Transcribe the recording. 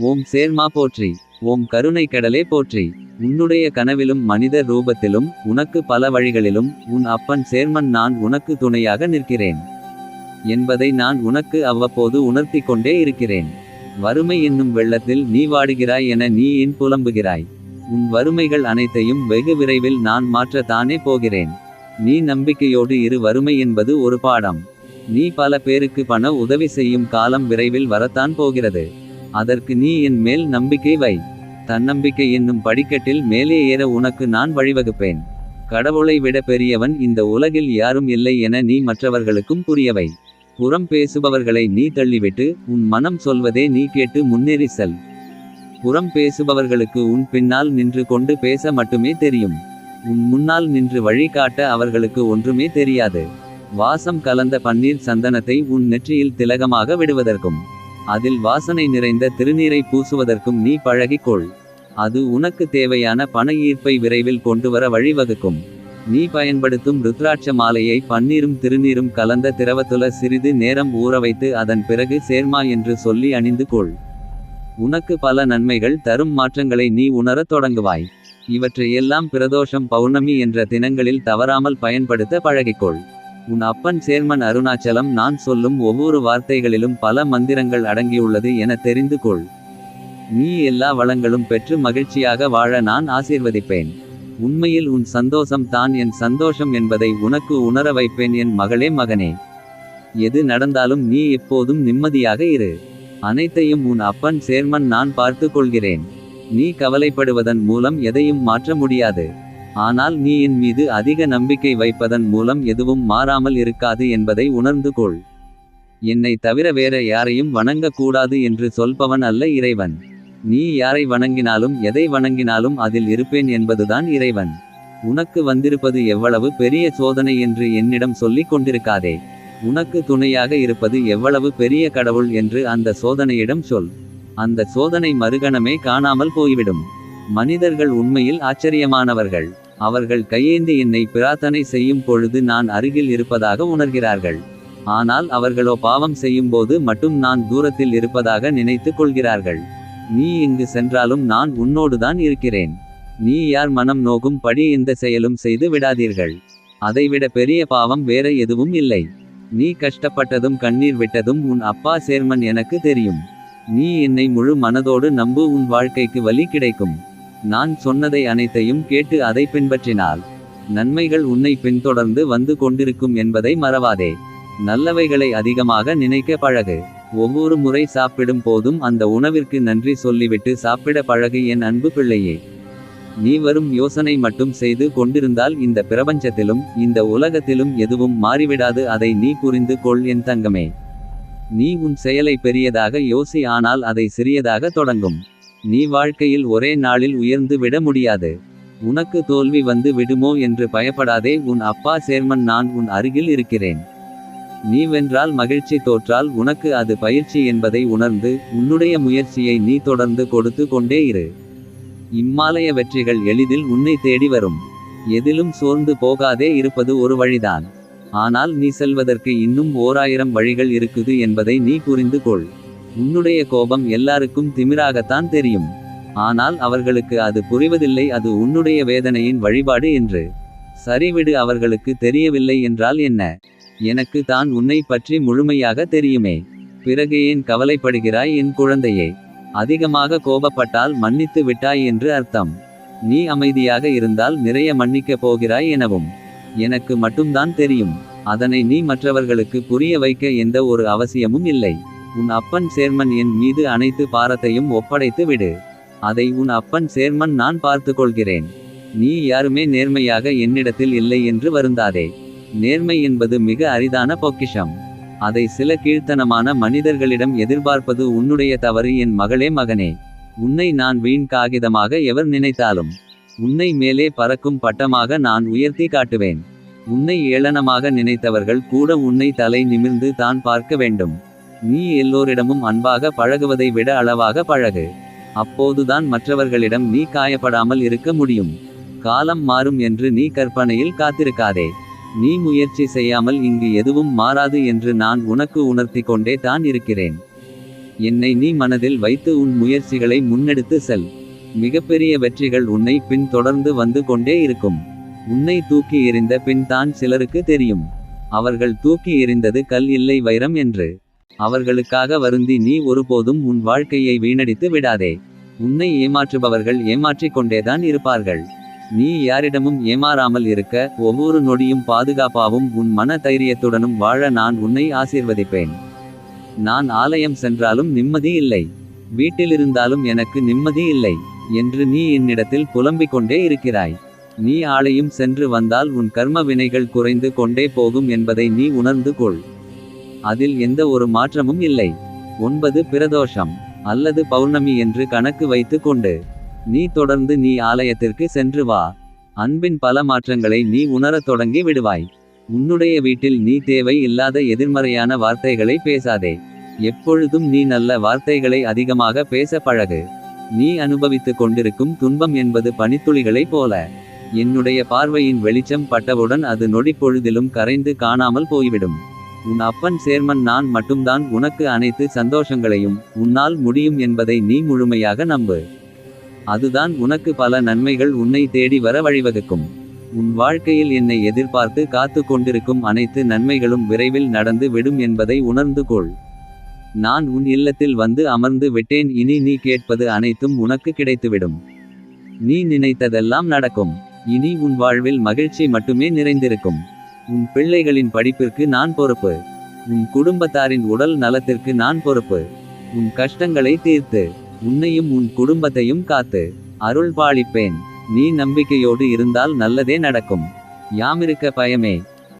ஓம் சேர்மா போற்றி. ஓம் கருணை கடலே போற்றி. உன்னுடைய கனவிலும் மனித ரூபத்திலும் உனக்கு பல வழிகளிலும் உன் அப்பன் சேர்மன் நான் உனக்கு துணையாக நிற்கிறேன். என்பதை நான் உனக்கு அவ்வப்போது உணர்த்தி கொண்டே இருக்கிறேன். வறுமை என்னும் வெள்ளத்தில் நீ வாடுகிறாய் என நீ ஏன் புலம்புகிறாய்? உன் வறுமைகள் அனைத்தையும் வெகு விரைவில் நான் மாற்ற தானே போகிறேன். நீ நம்பிக்கையோடு இரு வறுமை என்பது ஒரு பாடம். நீ பல பேருக்கு பண உதவி செய்யும் காலம் விரைவில் வரத்தான் போகிறது. அதற்கு நீ என் மேல் நம்பிக்கை வை. தன்னம்பிக்கை என்னும் படிக்கட்டில் மேலே ஏற உனக்கு நான் வழிவகுப்பேன். கடவுளை விட பெரியவன் இந்த உலகில் யாரும் இல்லை என நீ மற்றவர்களுக்கும் புரியவை. புறம் பேசுபவர்களை நீ தள்ளிவிட்டு உன் மனம் சொல்வதே நீ கேட்டு முன்னேறி செல் புறம் பேசுபவர்களுக்கு உன் பின்னால் நின்று கொண்டு பேச மட்டுமே தெரியும். உன் முன்னால் நின்று வழிகாட்ட அவர்களுக்கு ஒன்றுமே தெரியாது. வாசம் கலந்த பன்னீர் சந்தனத்தை உன் நெற்றியில் திலகமாக விடுவதற்கும். அதில் வாசனை நிறைந்த திருநீரை பூசுவதற்கும் நீ பழகிக்கொள். அது உனக்கு தேவையான பண ஈர்ப்பை விரைவில் கொண்டுவர வழிவகுக்கும். நீ பயன்படுத்தும் ருத்ராட்ச மாலையை பன்னீரும் திருநீரும் கலந்த திரவத்துல சிறிது நேரம் ஊற வைத்து அதன் பிறகு சேர்மா என்று சொல்லி அணிந்து கொள். உனக்கு பல நன்மைகள் தரும் மாற்றங்களை நீ உணரத் தொடங்குவாய். இவற்றையெல்லாம் பிரதோஷம் பௌர்ணமி என்ற தினங்களில் தவறாமல் பயன்படுத்த பழகிக்கொள். உன் அப்பன் சேர்மன் அருணாச்சலம் நான் சொல்லும் ஒவ்வொரு வார்த்தைகளிலும் பல மந்திரங்கள் அடங்கியுள்ளது என தெரிந்து கொள். நீ எல்லா வளங்களும் பெற்று மகிழ்ச்சியாக வாழ நான் ஆசீர்வதிப்பேன். உண்மையில் உன் சந்தோஷம் தான் என் சந்தோஷம் என்பதை உனக்கு உணர வைப்பேன் என் மகளே மகனே. எது நடந்தாலும் நீ எப்போதும் நிம்மதியாக இரு. அனைத்தையும் உன் அப்பன் சேர்மன் நான் பார்த்து கொள்கிறேன். நீ கவலைப்படுவதன் மூலம் எதையும் மாற்ற முடியாது. ஆனால் நீ என் மீது அதிக நம்பிக்கை வைப்பதன் மூலம் எதுவும் மாறாமல் இருக்காது என்பதை உணர்ந்து கொள். என்னை தவிர வேற யாரையும் வணங்கக்கூடாது என்று சொல்பவன் அல்ல இறைவன். நீ யாரை வணங்கினாலும் எதை வணங்கினாலும் அதில் இருப்பேன் என்பதுதான் இறைவன். உனக்கு வந்திருப்பது எவ்வளவு பெரிய சோதனை என்று என்னிடம் சொல்லிக் கொண்டிருக்காதே. உனக்கு துணையாக இருப்பது எவ்வளவு பெரிய கடவுள் என்று அந்த சோதனையிடம் சொல். அந்த சோதனை மறுகணமே காணாமல் போய்விடும். மனிதர்கள் உண்மையில் ஆச்சரியமானவர்கள். அவர்கள் கையேந்தி என்னை பிரார்த்தனை செய்யும் பொழுது நான் அருகில் இருப்பதாக உணர்கிறார்கள். ஆனால் அவர்களோ பாவம் செய்யும்போது மட்டும் நான் தூரத்தில் இருப்பதாக நினைத்துக் கொள்கிறார்கள். நீ இங்கு சென்றாலும் நான் உன்னோடுதான் இருக்கிறேன். நீ யார் மனம் நோகும் படி எந்த செயலும் செய்து விடாதீர்கள். அதைவிட பெரிய பாவம் வேற எதுவும் இல்லை. நீ கஷ்டப்பட்டதும் கண்ணீர் விட்டதும் உன் அப்பா சேர்மன் எனக்கு தெரியும். நீ என்னை முழு மனதோடு நம்பு உன் வாழ்க்கைக்கு வழி கிடைக்கும். நான் சொன்னதை அனைத்தையும் கேட்டு அதை பின்பற்றினால் நன்மைகள் உன்னை பின்தொடர்ந்து வந்து கொண்டிருக்கும் என்பதை மறவாதே. நல்லவைகளை அதிகமாக நினைக்க பழகு. ஒவ்வொரு முறை சாப்பிடும் போதும் அந்த உணவிற்கு நன்றி சொல்லிவிட்டு சாப்பிட பழகு என் அன்பு பிள்ளையே. நீ வரும் யோசனை மட்டும் செய்து கொண்டிருந்தால் இந்த பிரபஞ்சத்திலும் இந்த உலகத்திலும் எதுவும் மாறிவிடாது அதை நீ புரிந்து கொள் என் தங்கமே. நீ உன் செயலை பெரியதாக யோசி ஆனால் அதை சிறியதாக தொடங்கும். நீ வாழ்க்கையில் ஒரே நாளில் உயர்ந்து விட முடியாது. உனக்கு தோல்வி வந்து விடுமோ என்று பயப்படாதே உன் அப்பா சேர்மன் நான் உன் அருகில் இருக்கிறேன். நீ வென்றால் மகிழ்ச்சி தோற்றால் உனக்கு அது பயிற்சி என்பதை உணர்ந்து உன்னுடைய முயற்சியை நீ தொடர்ந்து கொடுத்து கொண்டே இரு. இம்மாலய வெற்றிகள் எளிதில் உன்னை தேடி வரும். எதிலும் சோர்ந்து போகாதே இருப்பது ஒரு வழிதான். ஆனால் நீ செல்வதற்கு இன்னும் ஓராயிரம் வழிகள் இருக்குது என்பதை நீ புரிந்து கொள். உன்னுடைய கோபம் எல்லாருக்கும் திமிராகத்தான் தெரியும். ஆனால் அவர்களுக்கு அது புரிவதில்லை அது உன்னுடைய வேதனையின் வழிபாடு என்று. சரிவிடு அவர்களுக்கு தெரியவில்லை என்றால் என்ன? எனக்கு தான் உன்னை பற்றி முழுமையாக தெரியுமே. பிறகு ஏன் கவலைப்படுகிறாய் என் குழந்தையே? அதிகமாக கோபப்பட்டால் மன்னித்து விட்டாய் என்று அர்த்தம். நீ அமைதியாக இருந்தால் நிறைய மன்னிக்கப் போகிறாய் எனவும். எனக்கு மட்டும்தான் தெரியும். அதனை நீ மற்றவர்களுக்கு புரிய வைக்க எந்த ஒரு அவசியமும் இல்லை. உன் அப்பன் சேர்மன் என் மீது அனைத்து பாரத்தையும் ஒப்படைத்து விடு. அதை உன் அப்பன் சேர்மன் நான் பார்த்து கொள்கிறேன் நீ யாருமே நேர்மையாக என்னிடத்தில் இல்லை என்று வருந்தாதே. நேர்மை என்பது மிக அரிதான பொக்கிஷம். அதை சில கீழ்த்தனமான மனிதர்களிடம் எதிர்பார்ப்பது உன்னுடைய தவறு என் மகளே மகனே. உன்னை நான் வீண் காகிதமாக எவர் நினைத்தாலும். உன்னை மேலே பறக்கும் பட்டமாக நான் உயர்த்தி காட்டுவேன். உன்னை ஏளனமாக நினைத்தவர்கள் கூட உன்னை தலை நிமிர்ந்து தான் பார்க்க வேண்டும். நீ எல்லோரிடமும் அன்பாக பழகுவதை விட அளவாக பழகு. அப்போதுதான் மற்றவர்களிடம் நீ காயப்படாமல் இருக்க முடியும். காலம் மாறும் என்று நீ கற்பனையில் காத்திருக்காதே. நீ முயற்சி செய்யாமல் இங்கு எதுவும் மாறாது என்று நான் உனக்கு உணர்த்தி கொண்டே தான் இருக்கிறேன். என்னை நீ மனதில் வைத்து உன் முயற்சிகளை முன்னெடுத்து செல். மிகப்பெரிய வெற்றிகள் உன்னை பின் தொடர்ந்து வந்து கொண்டே இருக்கும். உன்னை தூக்கி எறிந்த பின் தான் சிலருக்கு தெரியும். அவர்கள் தூக்கி எறிந்தது கல் இல்லை வைரம் என்று. அவர்களுக்காக வருந்தி நீ ஒருபோதும் உன் வாழ்க்கையை வீணடித்து விடாதே. உன்னை ஏமாற்றுபவர்கள் ஏமாற்றிக் கொண்டேதான் இருப்பார்கள். நீ யாரிடமும் ஏமாறாமல் இருக்க ஒவ்வொரு நொடியும் பாதுகாப்பாவும் உன் மன தைரியத்துடனும் வாழ நான் உன்னை ஆசீர்வதிப்பேன். நான் ஆலயம் சென்றாலும் நிம்மதி இல்லை. வீட்டிலிருந்தாலும் எனக்கு நிம்மதி இல்லை என்று நீ என்னிடத்தில் புலம்பிக் கொண்டே இருக்கிறாய். நீ ஆலயம் சென்று வந்தால் உன் கர்ம வினைகள் குறைந்து கொண்டே போகும் என்பதை நீ உணர்ந்து கொள். அதில் எந்த ஒரு மாற்றமும் இல்லை. ஒன்பது பிரதோஷம் அல்லது பௌர்ணமி என்று கணக்கு வைத்து கொண்டு நீ தொடர்ந்து நீ ஆலயத்திற்கு சென்று வா. அன்பின் பல மாற்றங்களை நீ உணரத் தொடங்கி விடுவாய். உன்னுடைய வீட்டில் நீ தேவை இல்லாத எதிர்மறையான வார்த்தைகளை பேசாதே. எப்பொழுதும் நீ நல்ல வார்த்தைகளை அதிகமாக பேச பழகு. நீ அனுபவித்துக் கொண்டிருக்கும் துன்பம் என்பது பனித்துளிகளைப் போல. என்னுடைய பார்வையின் வெளிச்சம் பட்டவுடன் அது நொடிப்பொழுதிலும் கரைந்து காணாமல் போய்விடும். உன் அப்பன் சேர்மன் நான் மட்டும்தான் உனக்கு அனைத்து சந்தோஷங்களையும் உன்னால் முடியும் என்பதை நீ முழுமையாக நம்பு. அதுதான் உனக்கு பல நன்மைகள் உன்னை தேடி வர வழிவகுக்கும். உன் வாழ்க்கையில் என்னை எதிர்பார்த்து காத்து கொண்டிருக்கும் அனைத்து நன்மைகளும் விரைவில் நடந்து விடும் என்பதை உணர்ந்து கொள். நான் உன் இல்லத்தில் வந்து அமர்ந்து விட்டேன் இனி நீ கேட்பது அனைத்தும் உனக்கு கிடைத்துவிடும். நீ நினைத்ததெல்லாம் நடக்கும். இனி உன் வாழ்வில் மகிழ்ச்சி மட்டுமே நிறைந்திருக்கும். உன் பிள்ளைகளின் படிப்பிற்கு நான் பொறுப்பு. உன் குடும்பத்தாரின் உடல் நலத்திற்கு நான் பொறுப்பு. உன் கஷ்டங்களை தீர்த்து உன்னையும் உன் குடும்பத்தையும் காத்து அருள் பாலிப்பேன் நீ நம்பிக்கையோடு இருந்தால் நல்லதே நடக்கும். யாமிருக்க பயமே.